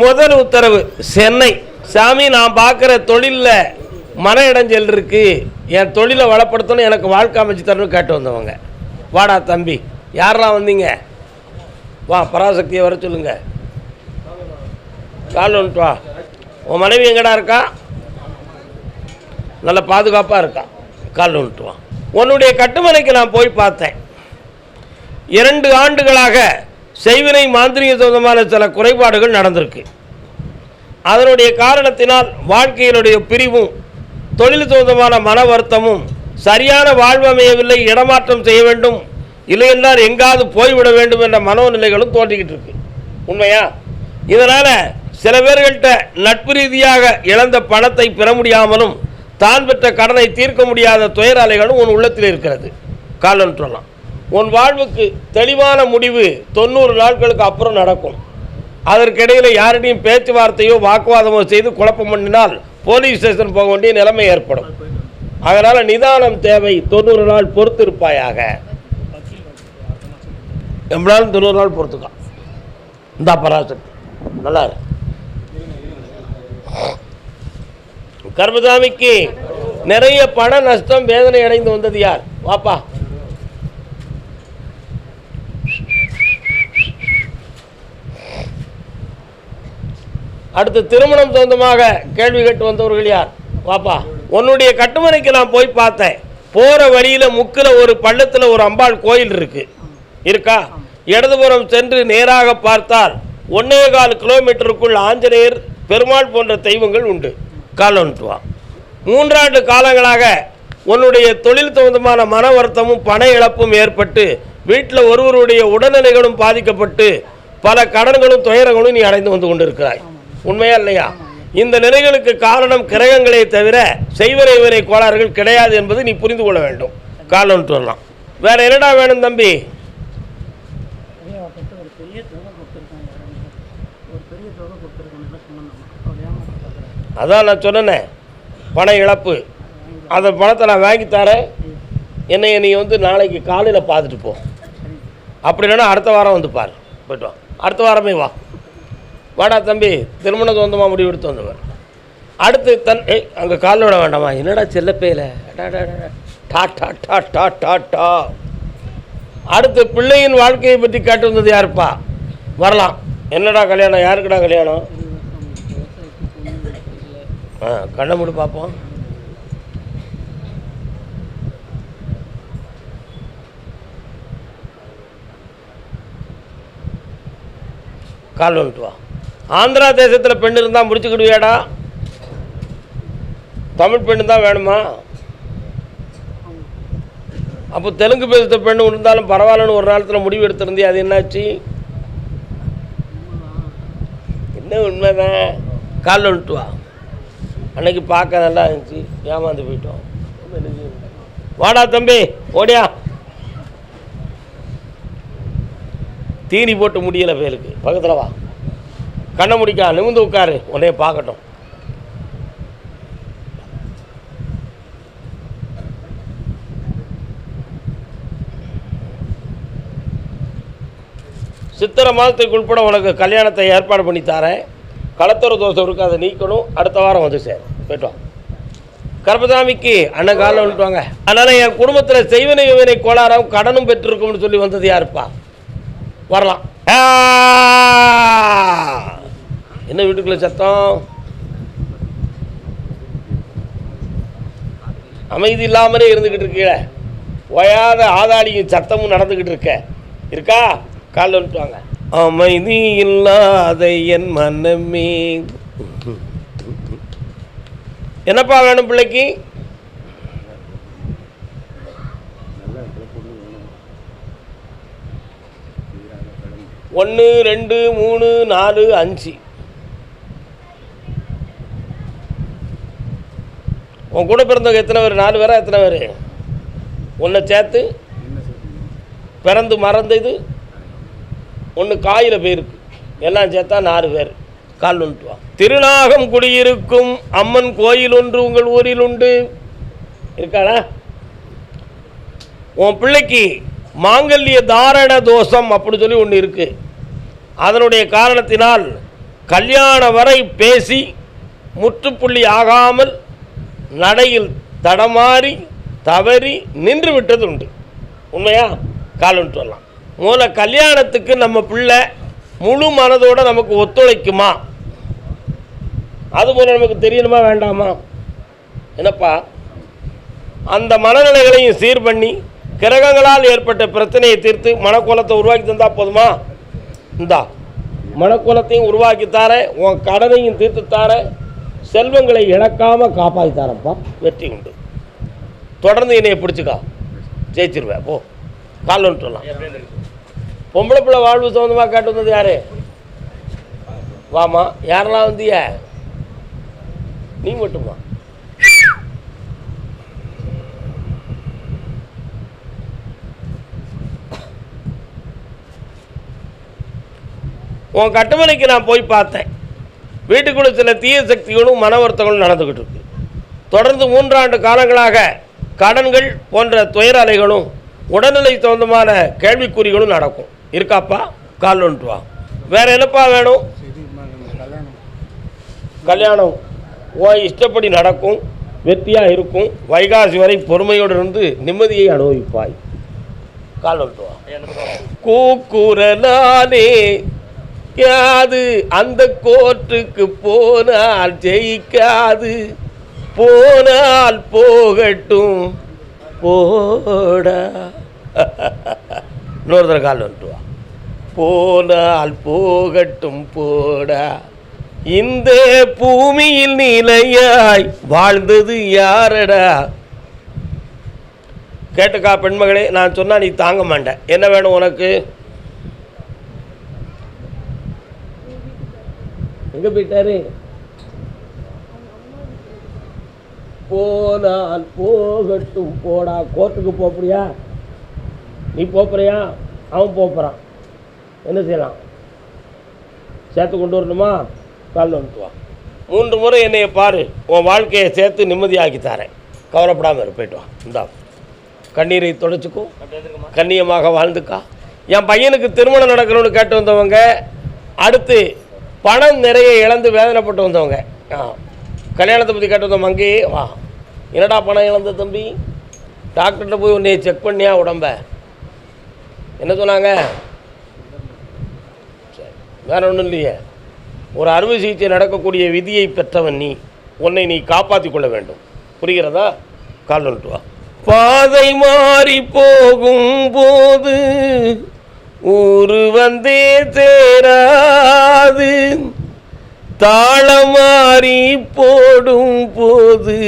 முதல் உத்தரவு சென்னை. சாமி நான் பார்க்குற தொழிலில் மன இடைஞ்சல் இருக்கு. என் தொழிலை வளப்படுத்தணும் எனக்கு வாழ்க்கை அமைச்சு தரணும்னு கேட்டு வந்தவங்க. வாடா தம்பி. யாரெல்லாம் வந்தீங்க? வா பராசக்தியை வர சொல்லுங்க. கால் வந்துட்டு வா. உன் மனைவி எங்கடா இருக்கா? நல்ல பாதுகாப்பாக இருக்கா? கால் வந்துட்டு வா. உன்னுடைய கட்டுமனைக்கு நான் போய் பார்த்தேன். இரண்டு ஆண்டுகளாக செய்வினை மாந்திரிக சம்பந்தமான சில குறைபாடுகள் நடந்திருக்கு. அதனுடைய காரணத்தினால் வாழ்க்கையினுடைய பிரிவும் தொழில் சம்பந்தமான மன வருத்தமும் சரியான வாழ்வு அமையவில்லை இடமாற்றம் செய்ய வேண்டும் இல்லையென்றால் எங்காவது போய்விட வேண்டும் என்ற மனோநிலைகளும் தோன்றிக்கிட்டு இருக்கு. உண்மையா? இதனால் சில பேர்கள்ட்ட நட்பு ரீதியாக இழந்த பணத்தை பெற முடியாமலும் தான் பெற்ற கடனை தீர்க்க முடியாத துயராளிகளும் உன் உள்ளத்தில் இருக்கிறது. காலன்னு சொல்லலாம். உன் வாழ்வுக்கு தெளிவான முடிவு தொண்ணூறு நாட்களுக்கு அப்புறம் நடக்கும். அதற்கிடையில் யாரிடையும் பேச்சுவார்த்தையோ வாக்குவாதமோ செய்து குழப்பம் பண்ணினால் போலீஸ் ஸ்டேஷன் போக வேண்டிய நிலைமை ஏற்படும். அதனால் நிதானம் தேவை. தொண்ணூறு நாள் பொறுத்திருப்பாயாக. எவ்வளவு தொண்ணூறு நாள் பொறுத்துக்கலாம். இந்த பராசக்தி. நல்லா கர்மசாமிக்கு நிறைய பண நஷ்டம் வேதனை அடைந்து வந்தது யார்? வாப்பா. அடுத்து திருமணம் சொந்தமாக கேள்வி கேட்டு வந்தவர்கள் யார்? வாப்பா உன்னுடைய கட்டுமனைக்கு நான் போய் பார்த்தேன். போகிற வழியில் முக்கில் ஒரு பள்ளத்தில் ஒரு அம்பாள் கோயில் இருக்குது இருக்கா? இடதுபுறம் சென்று நேராக பார்த்தால் ஒன்னே கால் கிலோமீட்டருக்குள் ஆஞ்சநேயர் பெருமாள் போன்ற தெய்வங்கள் உண்டு. காலன்ட்டுவா மூன்றாண்டு காலங்களாக உன்னுடைய தொழில் சம்பந்தமான மன வருத்தமும் பண இழப்பும் ஏற்பட்டு வீட்டில் ஒருவருடைய உடல்நிலைகளும் பாதிக்கப்பட்டு பல கடன்களும் துயரங்களும் நீ அடைந்து வந்து கொண்டிருக்கிறாய். உண்மையா இல்லையா? இந்த நிலைகளுக்கு காரணம் கிரகங்களே தவிர செய்வரை இவரை கோளாறுகள் கிடையாது என்பது நீ புரிந்து கொள்ள வேண்டும். காலன்ட்டு வரலாம் வேற என்னடா வேணும் தம்பி? அதான் நான் சொன்னேனே பண இழப்பு. அந்த பணத்தை நான் வாங்கி தரேன். என்னை நீ வந்து நாளைக்கு காலையில் பார்த்துட்டு போ. அப்படி இல்லைன்னா அடுத்த வாரம் வந்து பாரு. போய்ட்டு வா. அடுத்த வாரமே வா. வாடா தம்பி திருமண சொந்தமாக முடிவு எடுத்து வந்தவர். அடுத்து தன் ஏய் அங்கே கால் விட வேண்டாமா? என்னடா செல்லப்பையில் டா டா டா டா. டா டா அடுத்து பிள்ளையின் வாழ்க்கையை பற்றி கேட்டு வந்தது யாருப்பா? வரலாம். என்னடா கல்யாணம்? யாருக்குடா கல்யாணம்? ஆ கண்ணை மூடி பார்ப்போம் கால் வந்துட்டு வா. ஆந்திரா தேசத்தில் பெண் இருந்தால் முடிச்சுக்கிடுவியாடா? தமிழ் பெண்ணு தான் வேணுமா? அப்போ தெலுங்கு பேசுகிற பெண்ணு இருந்தாலும் பரவாயில்லன்னு ஒரு நேரத்தில் முடிவு எடுத்திருந்தே அது என்னாச்சு? என்ன உண்மைதான்? காலில் வந்துட்டு வா. அன்னைக்கு பார்க்க நல்லா இருந்துச்சு. ஏமாந்து போயிட்டோம். வாடா தம்பி ஓடியா. தீனி போட்டு முடியலை பேருக்கு பக்கத்தில் வா. கண்ணை முடிக்கா நிமிந்து உட்காரு. உன்னைய பார்க்கட்டும். சித்திரை மாதத்துக்கு உட்பட உனக்கு கல்யாணத்தை ஏற்பாடு பண்ணி தரேன். களத்தொரு தோசை இருக்கு அதை நீக்கணும். அடுத்த வாரம் வந்து சேரும். போயிட்டு வா. கர்பசாமிக்கு அண்ணன் காலில் விட்டுவாங்க அதனால் என் குடும்பத்தில் செய்வனை வினை கோளாறாகவும் கடனும் பெற்றிருக்கும்னு சொல்லி வந்தது யாருப்பா? வரலாம். ஆ! என்ன வீட்டுக்குள்ளே சத்தம்? அமைதி இல்லாமலே இருந்துக்கிட்டு இருக்கீங்களே ஓயாத ஆதாளியும் சத்தமும் நடந்துக்கிட்டு இருக்க. இருக்கா? காலில் விட்டுவாங்க அமைதி இல்லாத என் மனமே. என்னப்பா வேணும் பிள்ளைக்கு? ஒன்று ரெண்டு மூணு நாலு அஞ்சு. உன் கூட பிறந்தவங்க எத்தனை பேர்? நாலு பேரா எத்தனை பேர்? ஒன்றை சேர்த்து பிறந்து மறந்தது ஒன்று காயில் போயிருக்கு. எல்லாம் சேர்த்தா நாலு பேர். கால் ஒன்று வா. திருநாகம் குடியிருக்கும் அம்மன் கோயில் ஒன்று உங்கள் ஊரில் உண்டு. இருக்காளா? உன் பிள்ளைக்கு மாங்கல்ய தாரண தோஷம் அப்படி சொல்லி ஒன்று இருக்குது அதனுடைய காரணத்தினால் கல்யாணம் வரை பேசி முற்றுப்புள்ளி ஆகாமல் நடையில் தடமாறி தவறி நின்று விட்டது உண்டு உண்மையா காலம்னு சொல்லலாம் மூல கல்யாணத்துக்கு நம்ம பிள்ளை முழு மனதோடு நமக்கு ஒத்துழைக்குமா? அது போல நமக்கு தெரியணுமா வேண்டாமா? என்னப்பா? அந்த மனநிலைகளையும் சீர் பண்ணி கிரகங்களால் ஏற்பட்ட பிரச்சனையை தீர்த்து மனக்கோலத்தை உருவாக்கி தந்தா போதுமா? இந்தா மனக்கோலத்தையும் உருவாக்கி தாரேன் உன் கடனையும் தீர்த்து தாரேன் செல்வங்களை இழக்காம காப்பாற்றி வெற்றி உண்டு. தொடர்ந்து என்னைய பிடிச்சிக்கா. ஜெயிச்சிருவேன். போ. கால் வந்துட்டுலாம் பொம்பளை பிள்ளை வாழ்வு சம்மந்தமாக கேட்டு வந்தது யாரு? வாமா யாரெல்லாம் வந்திய? நீ மட்டுமா உன் கட்டுமனைக்கு நான் போய் பார்த்தேன். வீட்டுக்குள்ள சில தீய சக்திகளும் மன வருத்தங்களும் நடந்துக்கிட்டு இருக்கு. தொடர்ந்து மூன்றாண்டு காலங்களாக கடன்கள் போன்ற துயர அலைகளும் உடல்நிலை சம்பந்தமான கேள்விக்குறிகளும் நடக்கும். இருக்காப்பா? கால் வந்துட்டு வா. வேற என்னப்பா வேணும்? கல்யாணம். உன் இஷ்டப்படி நடக்கும் வெற்றியாக இருக்கும். வைகாசி வரை பொறுமையோடு இருந்து நிம்மதியை அனுபவிப்பாய். கால் வந்துட்டு வா. கூக்குரலாலே ஜெயிக்காது. அந்த கோர்ட்டுக்கு போனால் ஜெயிக்காது. போனால் போகட்டும். போடா. இன்னொரு தடவை கால் வந்துட்டு வா. போனால் போகட்டும் போடா. இந்த பூமியில் நிலையாய் வாழ்ந்தது யாரடா? கேட்டுக்கா பெண்மகளே நான் சொன்னால் நீ தாங்க மாட்டேன் என்ன வேணும் உனக்கு? எங்க போயிட்டாரு? போனால் போகட்டும் போடா. கோர்ட்டுக்கு போறியா நீ போப்பறியா அவன் போகிறான் என்ன செய்யலாம்? சேர்த்து கொண்டு வரணுமா? கால் வந்துட்டு வா மூன்று முறை என்னைய பாரு. உன் வாழ்க்கையை சேர்த்து நிம்மதியாக்கி தரேன். கவலைப்படாமல் இரு போயிட்டு வா. இந்தா. கண்ணீரை தொடச்சிக்கும் கண்ணியமாக வாழ்ந்துக்கா. என் பையனுக்கு திருமணம் நடக்கணும்னு கேட்டு வந்தவங்க அடுத்து பணம் நிறைய இழந்து வேதனைப்பட்டு வந்தவங்க. ஆ கல்யாணத்தை பற்றி கேட்டு வந்தோம் அங்கேயே வா. என்னடா பணம் இழந்த தம்பி? டாக்டர்கிட்ட போய் உன்னைய செக் பண்ணியா உடம்ப? என்ன சொன்னாங்க? சரி வேற ஒன்றும் இல்லையே. ஒரு அறுவை சிகிச்சை நடக்கக்கூடிய விதியை பெற்றவன் நீ. உன்னை நீ காப்பாற்றிக் கொள்ள வேண்டும். புரிகிறதா? கால் வா பாதை மாறி போகும் போது ஊரு வந்தே சேராது. தாளம் மாறி போடும் போது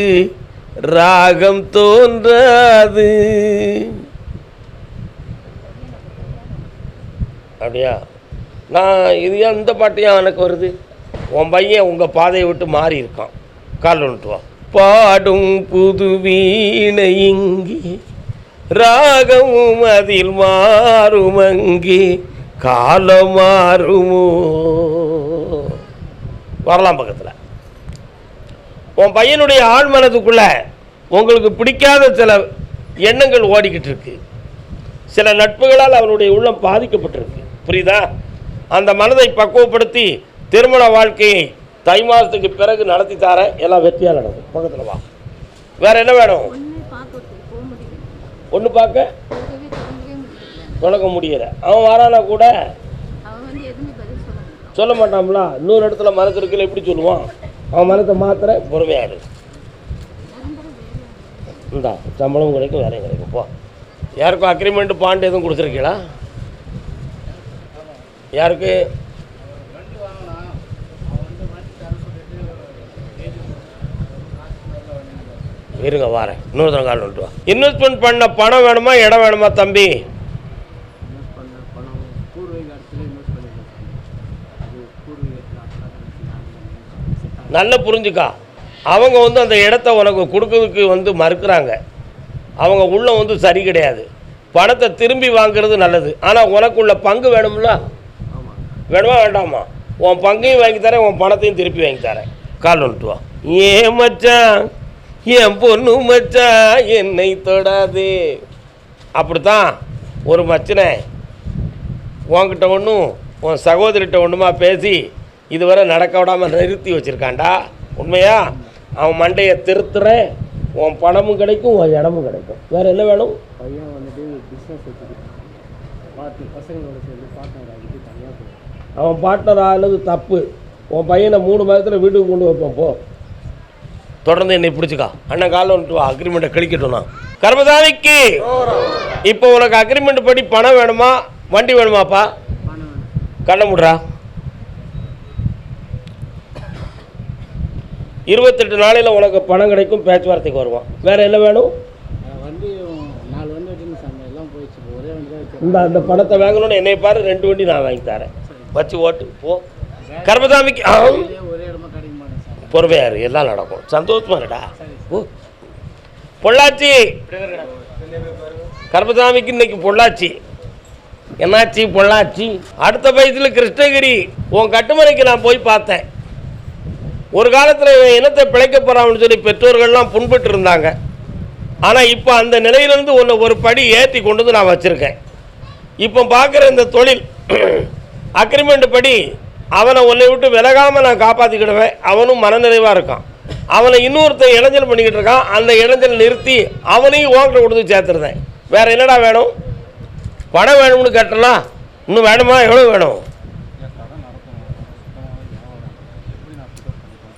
ராகம் தோன்றாது. அப்படியா? நான் இது எந்த பாட்டையும் எனக்கு வருது? உன் பையன் உங்கள் பாதையை விட்டு மாறி இருக்கான். கால் வந்துட்டு பாடும் புது வீணை இங்கே. ராகமும் அதில் மாறும் அங்கே காலம் மாறுமோ வரலாம் பக்கத்தில். உன் பையனுடைய ஆழ் மனதுக்குள்ள உங்களுக்கு பிடிக்காத சில எண்ணங்கள் ஓடிக்கிட்டு இருக்கு. சில நட்புகளால் அவனுடைய உள்ளம் பாதிக்கப்பட்டிருக்கு. புரியுதா? அந்த மனதை பக்குவப்படுத்தி திருமண வாழ்க்கையை தை மாதத்துக்கு பிறகு நடத்தி தார எல்லாம் வெற்றியாக நடக்கும். பக்கத்தில் வா. வேற என்ன வேணும் ஒன்று பார்க்கறதுக்கு போக முடியல ஒன்று பார்க்க? போகவே முடியல தொடங்க முடியல. அவன் வரானா கூட? சொல்ல மாட்டான்ல. இன்னொரு இடத்துல மனசு இருக்குல்ல எப்படி சொல்லுவான்? அவன் மனத்தை மாத்திர பொறுமையாடு இந்தா சம்பளம் கிடைக்கும் வேலையும் கிடைக்கும். போ. யாருக்கும் அக்ரிமெண்ட் பாண்ட் எதுவும் கொடுத்துருக்கீங்களா? யாருக்கு? இருங்க வாரேன். இன்னொரு தடவை கால் வந்துட்டு வா. இன்வெஸ்ட்மெண்ட் பண்ண பணம் வேணுமா இடம் வேணுமா தம்பி? நல்லா புரிஞ்சுக்கா. அவங்க வந்து அந்த இடத்த உனக்கு கொடுக்கறதுக்கு வந்து மறுக்கிறாங்க. அவங்க உள்ள வந்து சரி கிடையாது. பணத்தை திரும்பி வாங்குறது நல்லது. ஆனால் உனக்குள்ள பங்கு வேணும்ல? வேணுமா வேண்டாமா? உன் பங்கையும் வாங்கி தரேன் உன் பணத்தையும் திருப்பி வாங்கி தரேன். கால் வந்துட்டு வா. ஏன் மச்சான்? என் பொண்ணு மச்சான் என்னை தொடாதே. அப்படித்தான் ஒரு மச்சனை உன்கிட்ட ஒன்றும் உன் சகோதரிட்ட ஒன்றுமா பேசி இதுவரை நடக்க விடாமல் நிறுத்தி வச்சுருக்கான்டா. உண்மையா? அவன் மண்டையை திருத்துறேன் உன் பணமும் கிடைக்கும் உன் இடமும் கிடைக்கும். வேறு என்ன வேணும்? பையன் வந்துட்டு பிஸ்னஸ் பார்த்து பசங்களோட சேர்ந்து பார்ட்னர் ஆகிட்டு தனியாக போய் அவன் பார்ட்னர் ஆனது தப்பு? உன் பையனை மூணு மாதத்தில் வீட்டுக்கு கொண்டு வைப்போம் போ. தொடர்ந்து என்னை பிடிச்சிக்கா. அண்ணன் காலில் வந்துட்டு வா அக்ரிமெண்ட்டை கழிக்கட்டும் நான். கர்மதானிக்கு இப்போ உனக்கு அக்ரிமெண்ட் படி பணம் வேணுமா? வண்டி வேணுமாப்பா? கண்ணை கண்ண முடுறா. இருபத்தெட்டு நாளையில் உனக்கு பணம் கிடைக்கும் பேச்சுவார்த்தைக்கு வருவான். வேற என்ன வேணும்? இந்த அந்த பணத்தை வாங்கணும்னு என்னை பாரு ரெண்டு வண்டி நான் வாங்கி தரேன். வச்சு ஓட்டு போ. கர்மதாமிக்கு ஆம். ஒரே பொறுமையாரு எல்லாம் நடக்கும். சந்தோஷமா இருடா. பொள்ளாச்சி. கர்மசாமிக்கு இன்னைக்கு பொள்ளாச்சி. என்னாச்சு பொள்ளாச்சி? அடுத்த வயசில் கிருஷ்ணகிரி. உன் கட்டுமனைக்கு நான் போய் பார்த்தேன். ஒரு காலத்தில் இவன் இனத்தை பிழைக்க போகிறான்னு சொல்லி பெற்றோர்கள்லாம் புண்பட்டு இருந்தாங்க. ஆனால் இப்போ அந்த நிலையிலேருந்து ஒன்று ஒரு படி ஏற்றி கொண்டு வந்து நான் வச்சுருக்கேன். இப்போ பார்க்குற இந்த தொழில் அக்ரிமெண்ட் படி அவனை உன்னை விட்டு விலகாமல் நான் காப்பாற்றிக்கிடுவேன் அவனும் மனநிறைவாக இருக்கான். அவனை இன்னொருத்தன் இளைஞல் பண்ணிக்கிட்டு இருக்கான். அந்த இளைஞல் நிறுத்தி அவனையும் ஓங்கிட்ட கொடுத்து சேர்த்துருந்தேன் வேற என்னடா வேணும்? பணம் வேணும்னு கேட்டலாம் இன்னும் வேணுமா? எவ்வளோ வேணும்?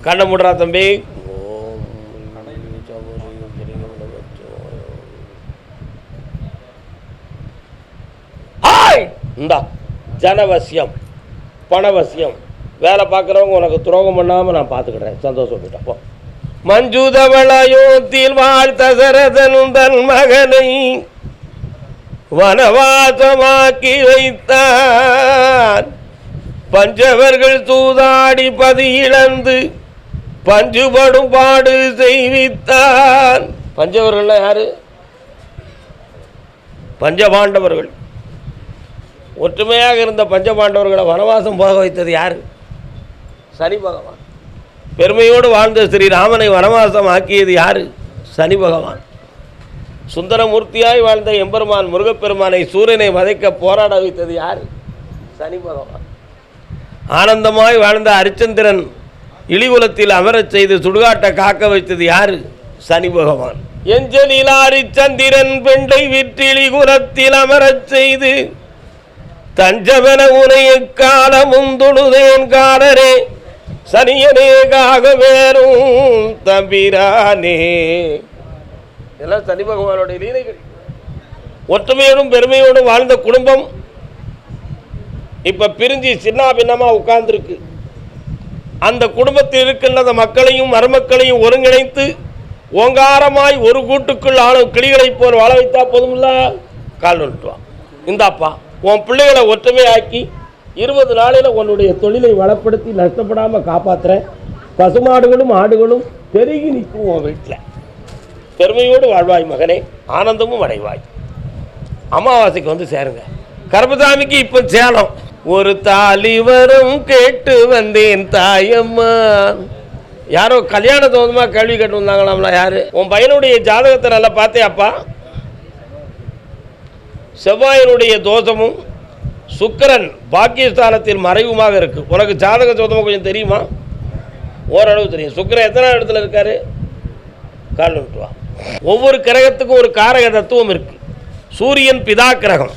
கண்ணை முடுறா தம்பி. ஆய் இந்தா ஜனவசியம். பணவசியம். வேலை பார்க்குறவங்க உனக்கு துரோகம் பண்ணாமல் நான் பார்த்துக்கிறேன் சந்தோஷப்பட்டப்போ மஞ்சுதவளையோத்தில் வாழ்த்த சரதனும் தன் மகனை வனவாசமாக்கி வைத்தான் பஞ்சவர்கள் தூதாடி பதி இழந்து பஞ்சுபடும் பாடு செய்வித்தான் பஞ்சவர்கள்லாம் யாரு? பஞ்சபாண்டவர்கள். ஒற்றுமையாக இருந்த பஞ்சபாண்டவர்களை வனவாசம் போக வைத்தது யார்? சனி பகவான். பெருமையோடு வாழ்ந்த ஸ்ரீராமனை வனவாசம் ஆக்கியது யார்? சனி பகவான். சுந்தரமூர்த்தியாய் வாழ்ந்த எம்பெருமான் முருகப்பெருமானை சூரியனை வதைக்க போராட வைத்தது யார்? சனி பகவான். ஆனந்தமாய் வாழ்ந்த அரிச்சந்திரன் இழிகுலத்தில் அமரச் செய்து சுடுகாட்டை காக்க வைத்தது யாரு? சனி பகவான். எஞ்சலில் அரிச்சந்திரன் பெண்டை விற்றிலி குலத்தில் அமரச் செய்து தஞ்சவன உனைய காலமும் தொழுதேன் காலரே சனியனேகாக வேறும் தம்பிரானே. இதெல்லாம் சனி பகவானுடைய லீலைகள். ஒற்றுமையோடும் பெருமையோடும் வாழ்ந்த குடும்பம். இப்ப பிரிஞ்சு சின்ன பின்னமா உட்கார்ந்துருக்கு. அந்த குடும்பத்தில் இருக்கின்ற மக்களையும் மருமக்களையும் ஒருங்கிணைத்து ஓங்காரமாய் ஒரு கூட்டுக்குள் ஆளும் கிளிகளைப் போல் வாழ வைத்தா போதுமில்ல? கால் இந்தாப்பா. உன் பிள்ளைகளை ஒற்றுமையாக்கி இருபது நாளையில் உன்னுடைய தொழிலை வளப்படுத்தி நஷ்டப்படாமல் காப்பாற்றுறேன் பசுமாடுகளும் ஆடுகளும் பெருகி நிற்கும் உன் வீட்டில். பெருமையோடு வாழ்வாய் மகனே ஆனந்தமும் அடைவாய். அமாவாசைக்கு வந்து சேருங்க. கருப்பசாமிக்கு இப்போ சேலம். ஒரு தாலி வரும் கேட்டு வந்தேன் தாயம்மா. யாரோ கல்யாண தோதமா கேள்வி கேட்டு வந்தாங்களாம்ல யாரு? உன் பையனுடைய ஜாதகத்தை நல்லா அப்பா செவ்வாயினுடைய தோஷமும் சுக்கிரன் பாக்கியஸ்தானத்தில் மறைவுமாக இருக்கு. உனக்கு ஜாதக சோதமாக கொஞ்சம் தெரியுமா? ஓரளவு தெரியும். சுக்கிரன் எத்தனை இடத்துல இருக்காரு? கால் விட்டுவா ஒவ்வொரு கிரகத்துக்கும் ஒரு காரக தத்துவம் இருக்கு. சூரியன் பிதா கிரகம்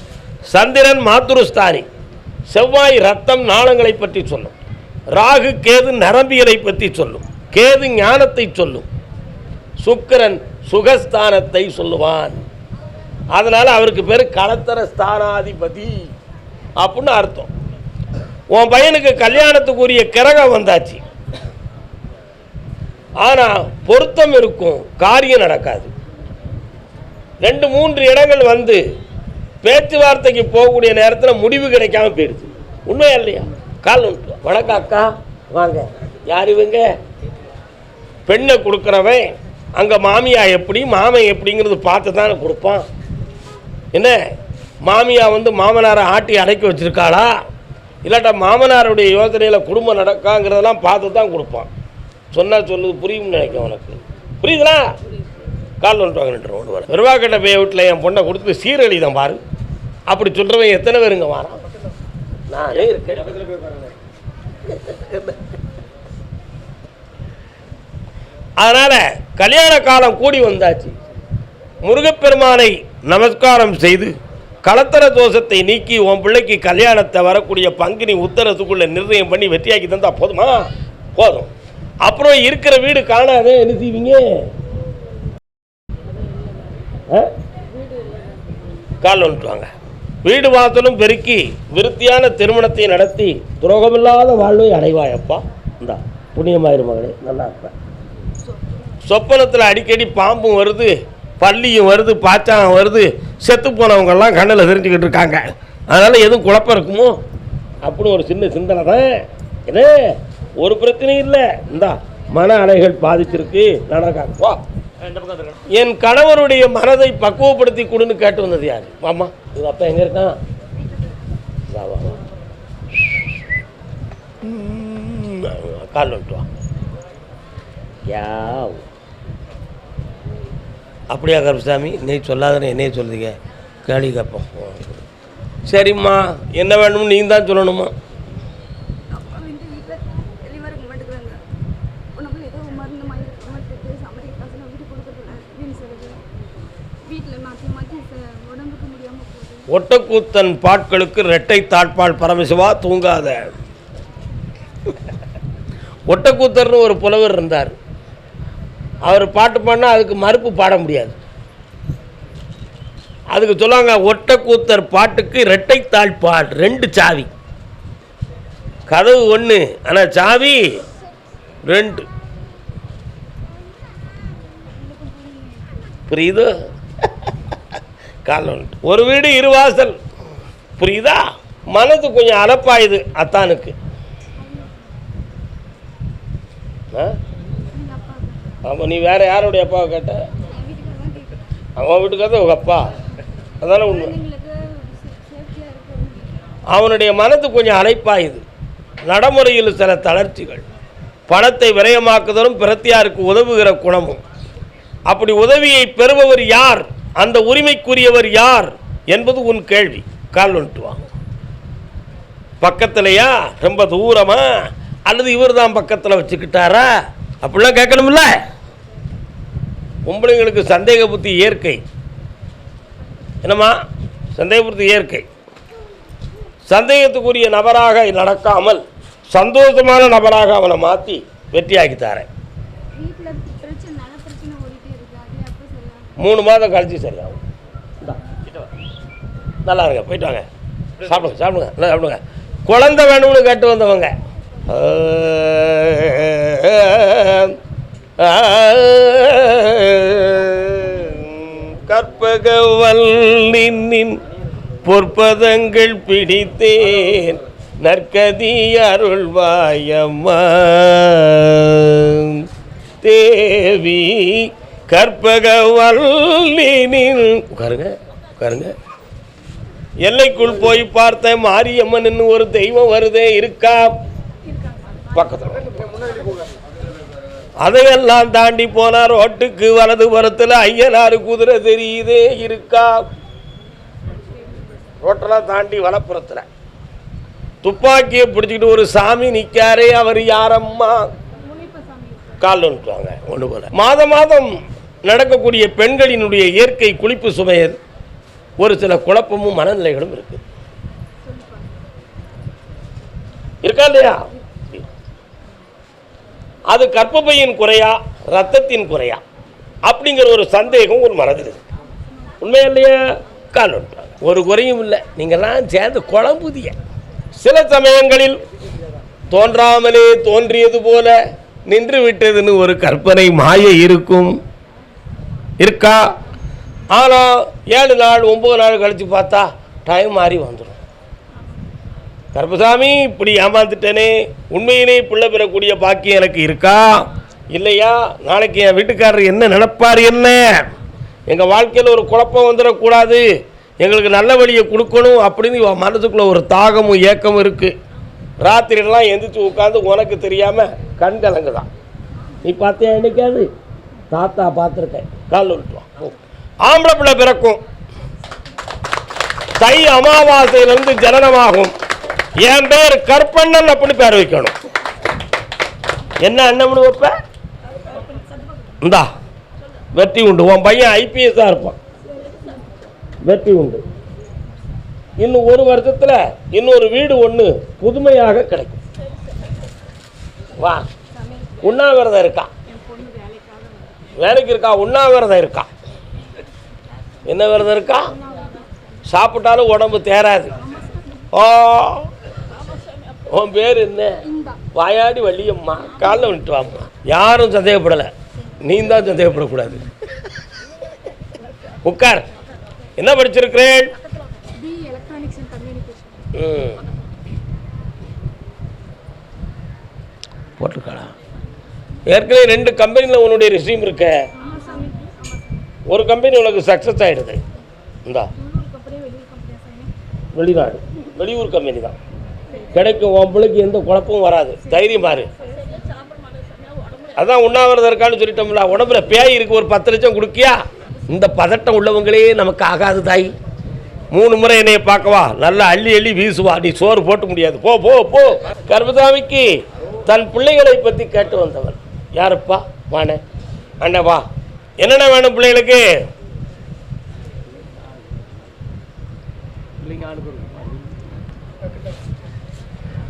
சந்திரன் மாத்துருஸ்தானி செவ்வாய் ரத்தம் நாளங்களை பற்றி சொல்லும். ராகு கேது நரம்பியலை பற்றி சொல்லும். கேது ஞானத்தை சொல்லும். சுக்கிரன் சுகஸ்தானத்தை சொல்லுவான். அதனால அவருக்கு பேர் களத்தர ஸ்தானாதிபதி அப்படின்னு அர்த்தம். உன் பையனுக்கு கல்யாணத்துக்குரிய கிரகம் வந்தாச்சு. ஆனா பொருத்தம் இருக்கும் காரியம் நடக்காது. ரெண்டு மூன்று இடங்கள் வந்து பேச்சுவார்த்தைக்கு போகக்கூடிய நேரத்தில் முடிவு கிடைக்காம போயிடுது. உண்மையா இல்லையா? கால் வணக்கம் அக்கா. வாங்க. யார் இவங்க? பெண்ணை கொடுக்குறவன். அங்கே மாமியா எப்படி மாமன் எப்படிங்கிறது பார்த்து தானே கொடுப்பான். என்ன? மாமியா வந்து மாமனாரை ஆட்டி அடக்கி வச்சுருக்காளா? இல்லாட்டா மாமனாருடைய யோசனையில் குடும்பம் நடக்காங்கிறதெல்லாம் பார்த்து தான் கொடுப்பான். சொன்னால் சொல்லுது புரியும்னு நினைக்கும் உனக்கு. புரியுதுங்களா கால் வந்துட்டு வாங்க நின்று ஓடுவார் நிர்வாகட்ட வீட்டில் என் பொண்ணை கொடுத்து சீரழிதான் பாரு. அப்படி சொல்கிறவன் எத்தனை பேருங்க வாரான்? நானே இருக்கேன். அதனால் கல்யாண காலம் கூடி வந்தாச்சு. முருகப்பெருமானை நமஸ்காரம் செய்து கலத்தர தோஷத்தை நீக்கி உன் பிள்ளைக்கு கல்யாணத்தை வரக்கூடிய பங்குனி உத்தரத்துக்குள்ளே நிர்ணயம் பண்ணி வெற்றியாக்கி தந்தால் போதுமா? போதும். அப்புறம் இருக்கிற வீடு காணாதே என்ன செய்வீங்க? ஆ? கால் வந்துட்டுவாங்க வீடு வாசலும் பெருக்கி விருத்தியான திருமணத்தை நடத்தி துரோகமில்லாத வாழ்வை அடைவாயப்பா. இந்தா புண்ணியமாயிரு மகளே நல்லா இருப்பேன் சொப்பனத்தில் அடிக்கடி பாம்பும் வருது. பள்ளியும் வருது பாச்சாங்கம் வருது செத்து போனவங்கெல்லாம் கண்ணில் தெரிஞ்சுக்கிட்டு இருக்காங்க. அதனால் எதுவும் குழப்பம் இருக்குமோ? அப்படின்னு ஒரு சின்ன சிந்தனை தான். இது ஒரு பிரச்சனையும் இல்லை. இந்தா மன அலைகள் பாதிச்சிருக்கு. நடக்காது என் கணவருடைய மனதை பக்குவப்படுத்தி கொடுன்னு கேட்டு வந்தது யார்? மாமா இது அப்பா எங்கே இருக்கான்? கால் வந்துட்டு வா. யாவ் அப்படியா கருப்பசாமி? நீ சொல்லாதன்னு என்னைய சொல்லுதீங்க. கேள்வி கேட்போம் சரிம்மா என்ன வேணும்னு நீ தான் சொல்லணுமா? ஒட்டக்கூத்தன் பாட்களுக்கு ரெட்டை தாட்பால் பரமசிவா தூங்காத. ஒட்டக்கூத்தர்னு ஒரு புலவர் இருந்தார். அவர் பாட்டு பாடினா அதுக்கு மறுப்பு பாட முடியாது. அதுக்கு சொல்லுவாங்க ஒட்டக்கூத்தர் பாட்டுக்கு ரெட்டை தாழ்பால் ரெண்டு சாவி. கதவு ஒன்று ஆனால் சாவி ரெண்டு. புரியுதோ? காலம் ஒரு வீடு இருவாசல் புரியுதா? மனது கொஞ்சம் அலப்பாயுது அத்தானுக்கு. ஆ? ஆமாம் நீ வேறு யாருடைய அப்பாவை கேட்ட? அவன் வீட்டுக்காக தான் அவன் உங்கள் அப்பா. அதான உண்மை. அவனுடைய மனது கொஞ்சம் அழைப்பாயுது நடைமுறையில் சில தளர்ச்சிகள். பணத்தை விரயமாக்குதலும் பிரத்தியாருக்கு உதவுகிற குணமும். அப்படி உதவியை பெறுபவர் யார்? அந்த உரிமைக்குரியவர் யார்? என்பது உன் கேள்வி. கால் வந்துட்டு வாங்க. பக்கத்துலையா? ரொம்ப தூரமா? அல்லது இவர் தான் பக்கத்தில் வச்சுக்கிட்டாரா? அப்படிலாம் கேட்கணும்ல? பொம்பளைங்களுக்கு சந்தேக புத்தி இயற்கை. என்னம்மா? சந்தேக புத்தி இயற்கை. சந்தேகத்துக்குரிய நபராக நடக்காமல் சந்தோஷமான நபராக அவனை மாற்றி வெற்றியாக்கி தாரேன். மூணு மாதம் கழிச்சு சரியாகும். நல்லா இருங்க போயிட்டு வாங்க. சாப்பிடுங்க சாப்பிடுங்க நல்லா சாப்பிடுங்க. குழந்தை வேணும்னு கேட்டு வந்தவங்க. கற்பகவல்லின் பொற்பதங்கள் பிடித்தேன். நற்கதி அருள்வாயம்மா. தேவி கற்பக வல்லினில். உட்காருங்க உட்காருங்க. எல்லைக்குள் போய் பார்த்த மாரியம்மன் ஒரு தெய்வம் வருதே இருக்கா? பக்கத்தில். அதையெல்லாம் தாண்டி போனா ரோட்டுக்கு வலது புறத்தில் ஐயனாறு குதிரை தெரியுதே இருக்கா? ரோட்டெல்லாம் தாண்டி வலப்புறத்தில். துப்பாக்கியை பிடிச்சிக்கிட்டு ஒரு சாமி நிற்காரே அவர் யாரம்மா? கால் வந்துட்டுவாங்க ஒன்று போல. மாதம் மாதம் நடக்கக்கூடிய பெண்களினுடைய இயற்கை குளிப்பு சுமையல் ஒரு சில குழப்பமும் மனநிலைகளும் இருக்கு. இருக்கா இல்லையா? அது கற்பப்பையின் குறையா ரத்தத்தின் குறையா? அப்படிங்கிற ஒரு சந்தேகம் ஒரு மனதில் உண்மையா இல்லையா? கால் ஒரு குறையும் இல்லை. நீங்கள்லாம் சேர்ந்து குழம்புதிய சில சமயங்களில் தோன்றாமலே தோன்றியது போல நின்று விட்டதுன்னு ஒரு கற்பனை மாய இருக்கும். இருக்கா? ஆனால் ஏழு நாள் ஒம்பது நாள் கழித்து பார்த்தா டைம் மாறி வந்துடும் கருப்பசாமி இப்படி ஏமாந்துட்டேனே உண்மையிலே பிள்ளை பெறக்கூடிய பாக்கியம் எனக்கு இருக்கா? இல்லையா? நாளைக்கு என் வீட்டுக்காரர் என்ன நினைப்பார் என்ன? எங்கள் வாழ்க்கையில் ஒரு குழப்பம் வந்துடக்கூடாது. எங்களுக்கு நல்ல வழியை கொடுக்கணும் அப்படின்னு இவன் மனதுக்குள்ளே ஒரு தாகமும் ஏக்கமும் இருக்குது ராத்திரிலாம் எந்திரிச்சு உட்காந்து உனக்கு தெரியாமல் கண் கலங்குதான். நீ பார்த்தியா என்னைக்காது தாத்தா பார்த்துருக்கேன். கால் விட்டுவான் ஆம்பளை பிள்ளை பிறக்கும். தை அமாவாசையிலிருந்து ஜனனமாகும். என் பேர் கற்பண்ணன் அப்படின்னு பேர் வைக்கணும். என்ன அண்ணம்னு வைப்ப? இந்தா வெற்றி உண்டு. உன் பையன் ஐபிஎஸ்ஸாக இருப்பான். வெற்றி உண்டு. இன்னும் ஒரு வருஷத்தில் இன்னொரு வீடு ஒன்று புதுமையாக கிடைக்கும். வா. உண்ணாவிரதம் இருக்கா? வேலைக்கு இருக்கா? உண்ணாவிரதம் இருக்கா? என்ன விரதம் இருக்கா? சாப்பிட்டாலும் உடம்பு தேராது ஓ உன் பேர் என்ன? வாயாடி வள்ளியம்மா காலைல வந்துட்டு வாம்மா. யாரும் சந்தேகப்படலை. நீ தான் சந்தேகப்படக்கூடாது. உட்கார். என்ன படிச்சிருக்கிறேன் போட்டிருக்காளா? ஏற்கனவே ரெண்டு கம்பெனியில் உன்னுடைய ரெசியூம் இருக்க. ஒரு கம்பெனி உனக்கு சக்ஸஸ் ஆகிடுது இந்தா. வெளிநாடு. வெளியூர் கம்பெனி தான். கிடைக்கும் உன் பிள்ளைக்கு எந்த குழப்பமும் வராது. தைரியம் இரு அதான் உண்ணாவிரதம் இருக்கான்னு சொல்லிட்டோம்ல உடம்புல பேய் இருக்கு ஒரு பத்து லட்சம் கொடுக்கியா? இந்த பதட்டம் உள்ளவங்களே நமக்கு ஆகாது தாய். மூணு முறை என்னைய பார்க்கவா நல்லா அள்ளி அள்ளி வீசுவா. நீ சோறு போட்டு முடியாது. போ போ போ. கர்மசாமிக்கு தன் பிள்ளைகளை பற்றி கேட்டு வந்தவர் யாருப்பா? வாணே. அண்ணா வா. என்னென்ன வேணும் பிள்ளைகளுக்கு?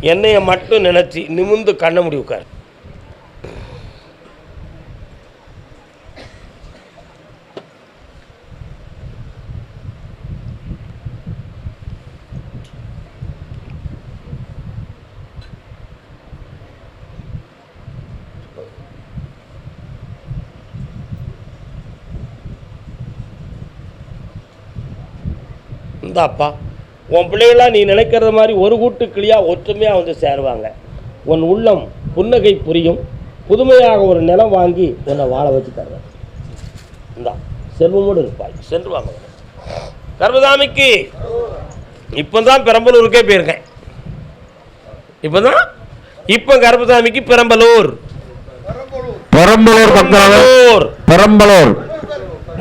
என்னைய மட்டும் நினச்சி நிமிந்து கண்ண முடி உட்கார். இந்தாப்பா. உன் பிள்ளைகளாம் நீ நினைக்கிறது மாதிரி ஒரு கூட்டு கிளியாக ஒற்றுமையாக வந்து சேருவாங்க. உன் உள்ளம் புன்னகை புரியும். புதுமையாக ஒரு நிலம் வாங்கி உன்னை வாழ வச்சு தருவேன். இந்தா செல்வமோடு இருப்பாய். சென்று வாங்க. கர்மசாமிக்கு இப்போ தான் பெரம்பலூருக்கே போயிருக்கேன். இப்போ தான் இப்போ கர்மசாமிக்கு பெரம்பலூர். பெரம்பலூர் பெரம்பலூர். பெரம்பலூர்.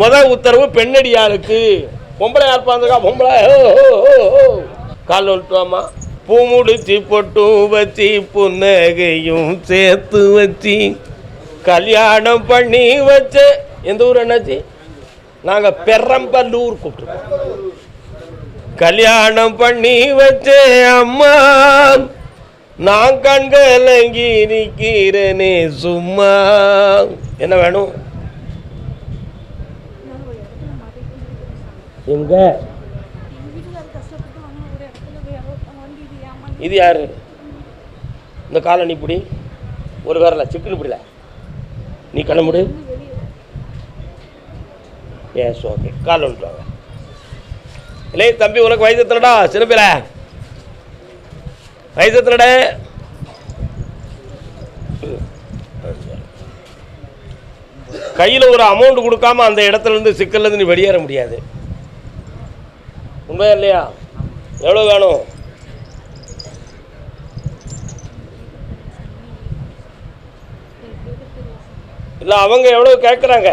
முத உத்தரவு பெண்ணடியாளுக்கு. பொம்பளை யார் பாந்துக்கா பொம்பளை. ஓ, கால் வந்துட்டுவாமா பூ முடிச்சு பொட்டும் வச்சு புன்னகையும் சேர்த்து வச்சு கல்யாணம் பண்ணி வச்சு எந்த ஊர் என்னாச்சு நாங்கள் பெரம்பல்லூர் கூப்பிட்டுருக்கோம். கல்யாணம் பண்ணி வச்சே அம்மா நான் கண்கலங்கி நிற்கிறேனே சும்மா. என்ன வேணும் நான் ஒரு இடத்துல மாட்டிட்டு இருக்கேன் சாமி எங்க எங்கள் வீட்டுக்காரர் கஷ்டப்பட்டு வாங்க ஒரு இடத்துல போய் யாரோ எங்க? இது யார்? யாரு இந்த காலனி இப்படி ஒரு வரல சிக்கன் இப்படில நீ கண்ண முடி. S okay. கால் வந்துட்டு இல்லை தம்பி உனக்கு வயசு எத்தனடா சின்ன பிள்ளை வயசு எத்தனடா கையில் ஒரு அமௌண்ட் கொடுக்காம அந்த இடத்துல இருந்து சிக்கல்ல இருந்து நீ வெளியேற முடியாது. உண்மையா இல்லையா? எவ்வளோ வேணும்? இல்லை அவங்க எவ்வளோ கேட்குறாங்க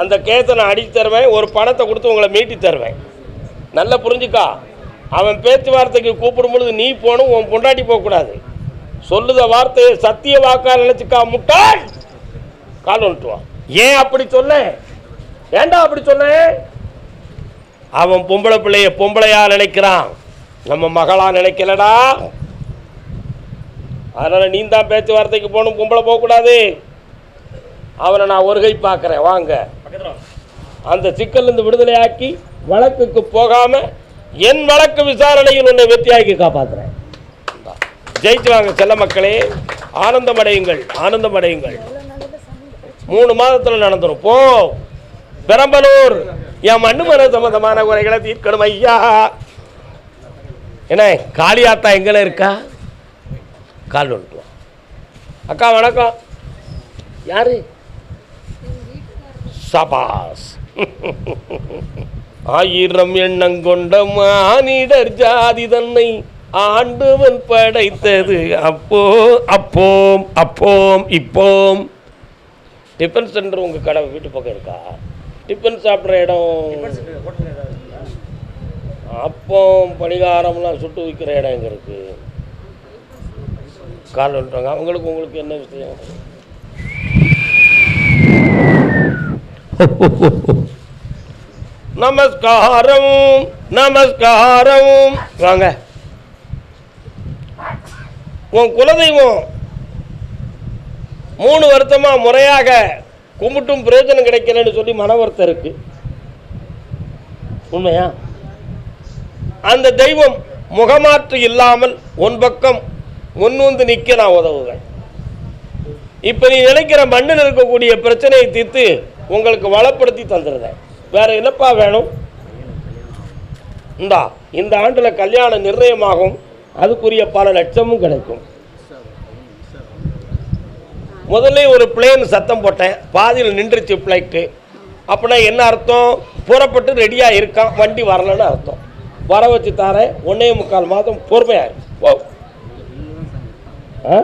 அந்த கேஸை நான் அடித்து தருவேன் ஒரு பணத்தை கொடுத்து உங்களை மீட்டி தருவேன். நல்லா புரிஞ்சுக்கா? அவன் பேச்சுவார்த்தைக்கு கூப்பிடும் பொழுது நீ போகணும் உன் பொண்டாட்டி போகக்கூடாது. சொல்லுத வார்த்தையை சத்திய வாக்கா நினச்சிக்கா முட்டாள்! கால் வந்துட்டுவான் ஏன் அப்படி சொல்ல? ஏன்டா அப்படி சொன்ன அவன் பொம்பளை பிள்ளைய பொம்பளையா நினைக்கிறான். நம்ம மகளா நினைக்கலடா. அதனால நீ தான் பேச்சுவார்த்தைக்கு போகணும் பொம்பளை போகக்கூடாது. அவனை நான் ஒருகை பார்க்குறேன் வாங்க. அந்த சிக்கல்லேருந்து விடுதலையாக்கி வழக்குக்கு போகாம என் வழக்கு விசாரணையில் உன்னை வெற்றியாக்கி காப்பாற்றுறேன் ஜெயிச்சு வாங்க செல்ல மக்களே. ஆனந்தம் அடையுங்கள் ஆனந்தம் அடையுங்கள் மூணு மாதத்தில் நடந்துடும் போ. பெரம்பலூர். என் மண்ணு மன சம்பந்தமான குறைகளை தீர்க்கணும் ஐயா. என்ன காளியாத்தா எங்கே இருக்கா? கால் வந்துட்டு அக்கா வணக்கம். யாரு? சபாஸ். ஆயிரம் எண்ணங்கொண்ட மானிடர் ஜாதி தன்னை ஆண்டவன் படைத்தது. அப்போ அப்போம் அப்போம் இப்போம். டிஃபன் சென்டர் உங்கள் கடை வீட்டு பக்கம் இருக்கா? டிஃபன் சாப்பிட்ற இடம். அப்பம் பணிகாரம்லாம் சுட்டு விற்கிற இடம் எங்கே இருக்குது கால் வந்துட்டாங்க அவங்களுக்கு உங்களுக்கு என்ன விஷயம்? நமஸ்காரம் நமஸ்காரம். வாங்க. உன் குலதெய்வம் மூணு வருத்தமா முறையாக கும்பிட்டும் பிரயோஜனம் கிடைக்கலன்னு சொல்லி மன இருக்கு. உண்மையா? அந்த தெய்வம் முகமாற்று இல்லாமல் உன் பக்கம் முன்வந்து நிற்க நான் உதவுவேன். இப்போ நீ நினைக்கிற மண்ணில் இருக்கக்கூடிய பிரச்சனையை தீர்த்து உங்களுக்கு வளப்படுத்தி தந்துடுறேன் வேற என்னப்பா வேணும்? இந்தா இந்த ஆண்டில் கல்யாணம் நிர்ணயமாகும். அதுக்குரிய பல லட்சமும் கிடைக்கும். முதல்ல ஒரு பிளேன் சத்தம் போட்டேன். பாதியில் நின்றுச்சு ஃப்ளைட்டு அப்படின்னா என்ன அர்த்தம்? புறப்பட்டு ரெடியாக இருக்கான். வண்டி வரலன்னு அர்த்தம். வர வச்சு தாரேன். ஒன்றே முக்கால் மாதம் பொறுமையாக ஓ ஆ?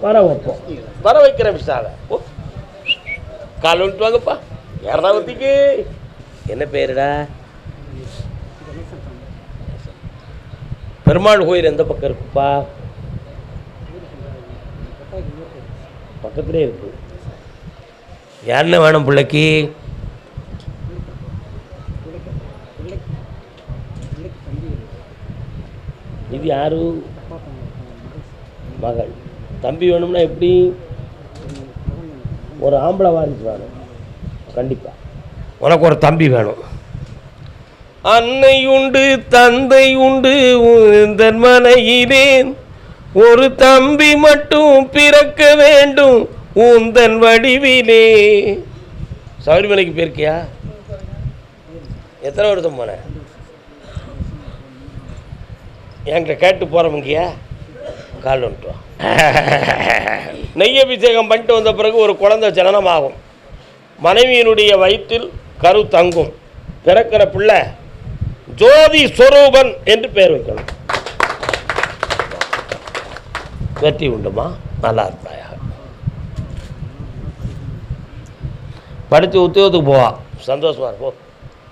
வர வைப்போம். வர வைக்கிற விஷால ஓ. கால் வந்துட்டு வாங்கப்பா. இரநூத்திக்கு என்ன பேருடா? பெருமாள் கோயில் எந்த பக்கம் இருக்குப்பா? பக்கத்துலேயே இருக்கு. என்ன வேணும் பிள்ளைக்கு? இது யாரு? மகள். தம்பி வேணும்னா எப்படி? ஒரு ஆம்பளை வாரிசு வேணும். கண்டிப்பாக உனக்கு ஒரு தம்பி வேணும். அன்னை உண்டு தந்தை உண்டு உந்தன் மனையிலேன் ஒரு தம்பி மட்டும் பிறக்க வேண்டும் உந்தன் வடிவிலே. சபரிமலைக்கு போயிருக்கியா? எத்தனை வருஷம் போன? என்கிட்ட கேட்டு போகிறவங்கயா கால் வந்துட்டோம் நெய் அபிஷேகம் பண்ணிட்டு வந்த பிறகு ஒரு குழந்தை ஜனனமாகும். மனைவியினுடைய வயிற்றில் கரு தங்கும். பிறக்கிற பிள்ளை ஜோதி ஸ்வரூபன் என்று பெயர் வைக்கணும். வெற்றி உண்டுமா? நல்லா இருப்பாயா? படித்து உத்தியோகத்துக்கு போவா. சந்தோஷமா இருக்கும்